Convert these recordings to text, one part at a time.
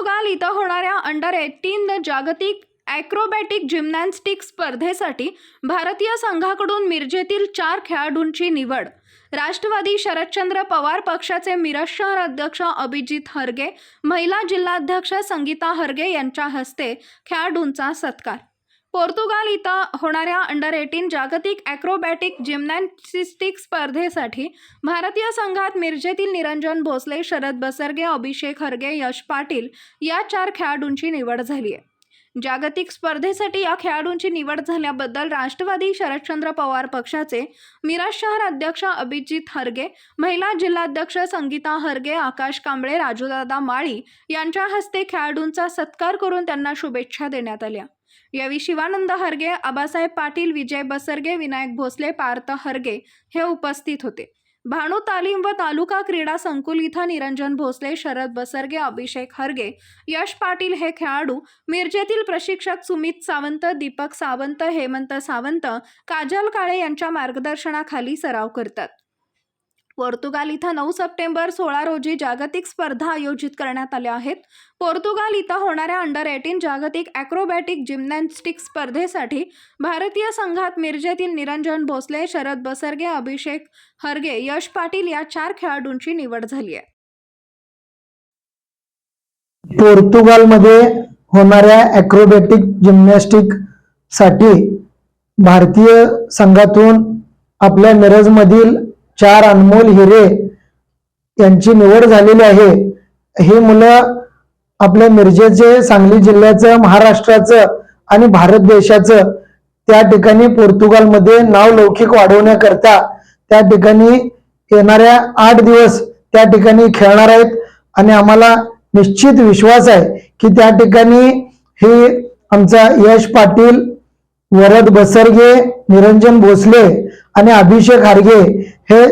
तुर्गा इथं होणाऱ्या under eighteen जागतिक ॲक्रोबॅटिक जिम्नॅस्टिक स्पर्धेसाठी भारतीय संघाकडून मिरजेतील चार खेळाडूंची निवड. राष्ट्रवादी शरदचंद्र पवार पक्षाचे मिरज शहर अध्यक्ष अभिजित हरगे महिला जिल्हाध्यक्ष संगीता हरगे यांच्या हस्ते खेळाडूंचा सत्कार. पोर्तुगाल इथं होणाऱ्या अंडर एटीन जागतिक ॲक्रोबॅटिक जिम्नॅस्टिक स्पर्धेसाठी भारतीय संघात मिरजेतील निरंजन भोसले शरद बसरगे अभिषेक हरगे यश पाटील या चार खेळाडूंची निवड झाली आहे. जागतिक स्पर्धेसाठी या खेळाडूंची निवड झाल्याबद्दल राष्ट्रवादी शरदचंद्र पवार पक्षाचे मिराज शहर अध्यक्ष अभिजित हरगे महिला जिल्हाध्यक्ष संगीता हरगे आकाश कांबळे राजूदादा माळी यांच्या हस्ते खेळाडूंचा सत्कार करून त्यांना शुभेच्छा देण्यात आल्या. यावेळी शिवानंद हरगे आबासाहेब पाटील विजय बसरगे विनायक भोसले पार्थ हरगे हे उपस्थित होते. भाणू तालीम व तालुका क्रीडा संकुल इथं निरंजन भोसले शरद बसरगे अभिषेक हरगे यश पाटील हे खेळाडू मिरजेतील प्रशिक्षक सुमित सावंत दीपक सावंत हेमंत सावंत काजल काळे यांच्या मार्गदर्शनाखाली सराव करतात. पोर्तुगाल इथं नऊ सप्टेंबर सोळा रोजी जागतिक स्पर्धा आयोजित करण्यात आल्या आहेत. पोर्तुगाल इथं होणाऱ्या अंडर एटीन जागतिक ॲक्रोबॅटिक जिम्नॅस्टिक स्पर्धेसाठी भारतीय संघात मिरजेतील निरंजन भोसले शरद बसरगे अभिषेक हरगे यश पाटील या चार खेळाडूंची निवड झाली आहे. पोर्तुगालमध्ये होणाऱ्या ॲक्रोबॅटिक जिम्नॅस्टिकसाठी भारतीय संघातून आपल्या मिरजमधील चार अनमोल हिरे यांची निवड झालेली आहे. ही मुलं आपल्या मिरजेचे सांगली जिल्ह्याचं महाराष्ट्राचं आणि भारत देशाचं त्या ठिकाणी पोर्तुगालमध्ये नाव लौकिक वाढवण्याकरता त्या ठिकाणी येणाऱ्या आठ दिवस त्या ठिकाणी खेळणार आहेत. आणि आम्हाला निश्चित विश्वास आहे की त्या ठिकाणी हे आमचा यश पाटील वरद बसरगे निरंजन भोसले आणि अभिषेक हारगे हे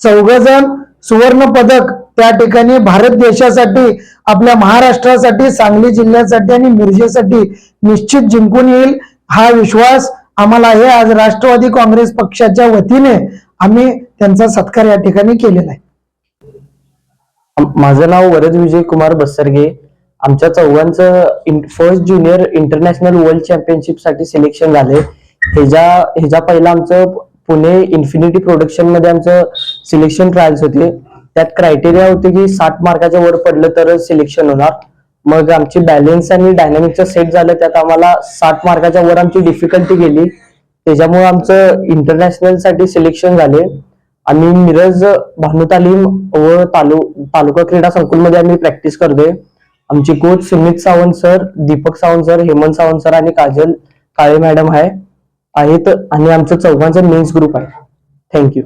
चौघजण सुवर्ण पदक त्या ठिकाणी भारत देशासाठी आपल्या महाराष्ट्रासाठी सांगली जिल्ह्यासाठी आणि मिरजेसाठी निश्चित जिंकून येईल हा विश्वास आम्हाला आहे. आज राष्ट्रवादी काँग्रेस पक्षाच्या वतीने आम्ही त्यांचा सत्कार या ठिकाणी केलेला आहे. माझं नाव वरद विजय कुमार बसरगे. आमच्या चौघांचं फर्स्ट ज्युनियर इंटरनॅशनल वर्ल्ड चॅम्पियनशिपसाठी सिलेक्शन झाले ह्याच्या ह्याच्या पहिला आमचं पुणे इन्फिनिटी प्रोडक्शनमध्ये आमचं सिलेक्शन ट्रायल्स होते. त्यात क्रायटेरिया होते की साठ मार्काच्या वर पडलं तरच सिलेक्शन होणार. मग आमची बॅलेन्स आणि डायनामिकचं सेट झालं त्यात आम्हाला साठ मार्काच्या वर आमची डिफिकल्टी गेली. त्याच्यामुळे आमचं इंटरनॅशनलसाठी सिलेक्शन झाले. आम्ही मिरज भानुतालीम व तालु तालुका क्रीडा संकुलमध्ये आम्ही प्रॅक्टिस करतोय. आमची coach Sumit Sawant sir Deepak Sawant sir Hemant Sawant sir आणि काजल काळे मॅडम आहे. आहेत आणि आमचं चौघांचं मेन्स ग्रुप आहे. Thank you